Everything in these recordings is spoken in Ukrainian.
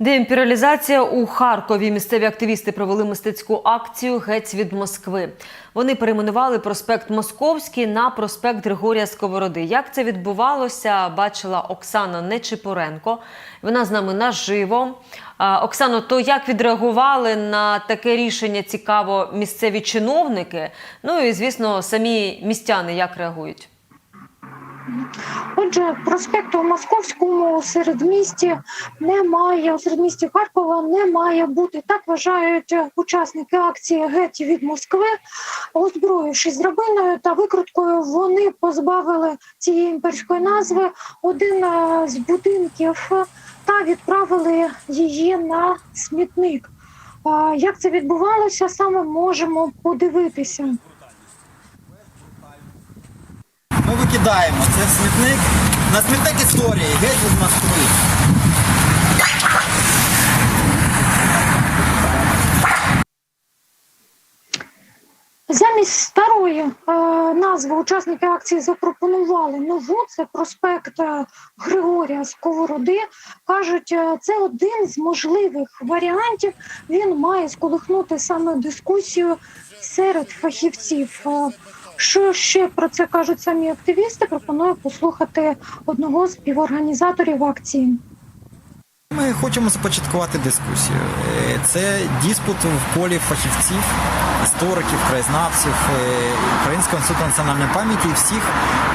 Деімперіалізація у Харкові. Місцеві активісти провели мистецьку акцію Геть від Москви. Вони перейменували проспект Московський на проспект Григорія Сковороди. Як це відбувалося, бачила Оксана Нечипоренко. Вона з нами наживо. Оксано, то як відреагували на таке рішення цікаво місцеві чиновники? Ну і звісно, самі містяни як реагують? Отже, проспекту Московському у середмісті немає, у середмісті Харкова не має бути. Так вважають учасники акції Геть від Москви. Озброївшись драбиною та викруткою, вони позбавили цієї імперської назви один е, з будинків та відправили її на смітник. Як це відбувалося, саме можемо подивитися. Ми викидаємо це смітник. На смітник історії, геть від Москви. Замість старої е, назви учасники акції запропонували нову. Це проспект е, Григорія Сковороди. кажуть, е, це один з можливих варіантів. Він має сколихнути саме дискусію серед фахівців. Що ще про це кажуть самі активісти? Пропоную послухати одного з співорганізаторів акції. Ми хочемо започаткувати дискусію. Е, Це диспут в полі фахівців, істориків, краєзнавців, е, Українського інституту національної пам'яті і всіх,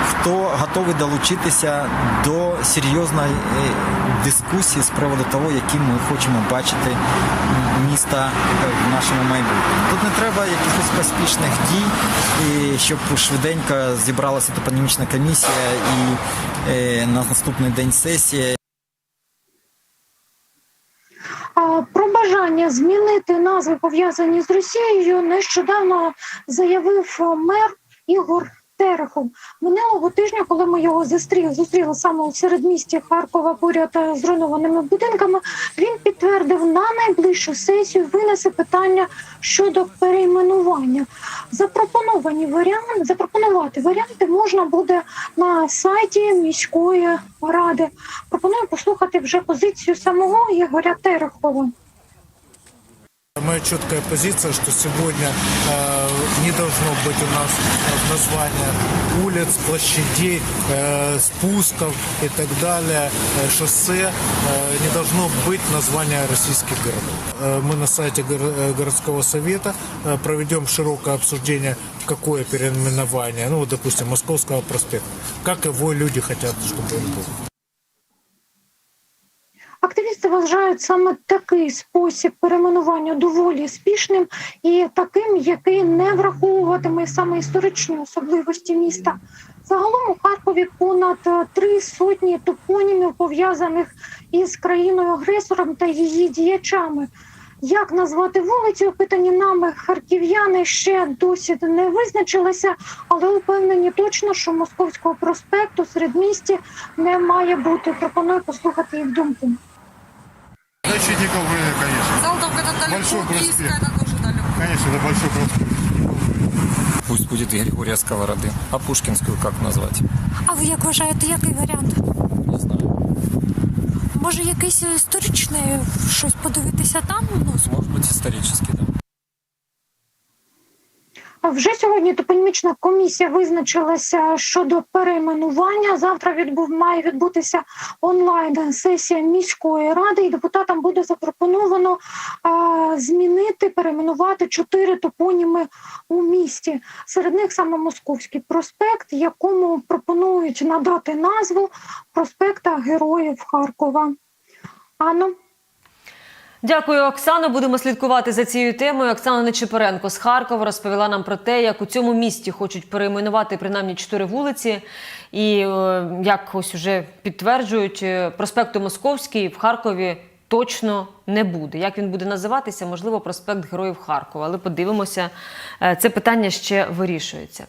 хто готовий долучитися до серйозної е, дискусії з приводу того, яким ми хочемо бачити міста е, в нашому майбутньому. Тут не треба якихось поспішних дій, щоб швиденько зібралася топонімічна комісія і на наступний день сесія. Про бажання змінити назви пов'язані з Росією нещодавно заявив мер Ігор Терехов. Минулого тижня, коли ми його зустріли, зустріли саме у середмісті Харкова поряд е, з зруйнованими будинками, він підтвердив на найближчу сесію винесе питання щодо перейменування. Запропоновані варіанти запропонувати варіанти можна буде на сайті міської ради. Пропоную послухати вже позицію самого Ігоря Терехова. Моя четкая позиция, что сегодня э, не должно быть у нас в названиях улиц, площадей, э, спусков и так далее, э, шоссе, э, не должно быть названия российских городов. Э, мы на сайте горо- э, городского совета э, проведем широкое обсуждение, какое переименование, ну, вот, допустим, Московского проспекта, как его люди хотят, чтобы он был. Вважають саме такий спосіб перейменування доволі спішним і таким, який не враховуватиме саме історичні особливості міста. Загалом у Харкові понад е, три сотні топонімів пов'язаних із країною-агресором та її діячами. Як назвати вулицю, опитані нами харків'яни ще досі не визначилися, але упевнені точно, що московського проспекту серед місті не має бути. Пропоную послухати їх думку Защитников были, конечно. Салтовка это далеко, Большой проспект. Киевская это тоже далеко. Конечно, это большой проспект. Пусть будет и Григория Сковороды. А Пушкинскую как назвать? А ви як вважаєте, який варіант? Не знаю. Може, якийсь історичний щось подивитися там? Ну, Может быть исторический, да. Вже сьогодні топонімічна комісія визначилася щодо перейменування. Завтра відбув має відбутися онлайн сесія міської ради, і депутатам буде запропоновано а, змінити перейменувати чотири топоніми у місті. Серед них саме Московський проспект, якому пропонують надати назву проспекта Героїв Харкова. Анно. Дякую, Оксано. Будемо слідкувати за цією темою. Оксана Нечипоренко з Харкова розповіла нам про те, як у цьому місті хочуть перейменувати принаймні чотири вулиці. І е, як ось уже підтверджують, е, проспекту Московський в Харкові точно не буде. Як він буде називатися? Можливо, проспект Героїв Харкова. Але подивимося, Е, це питання ще вирішується.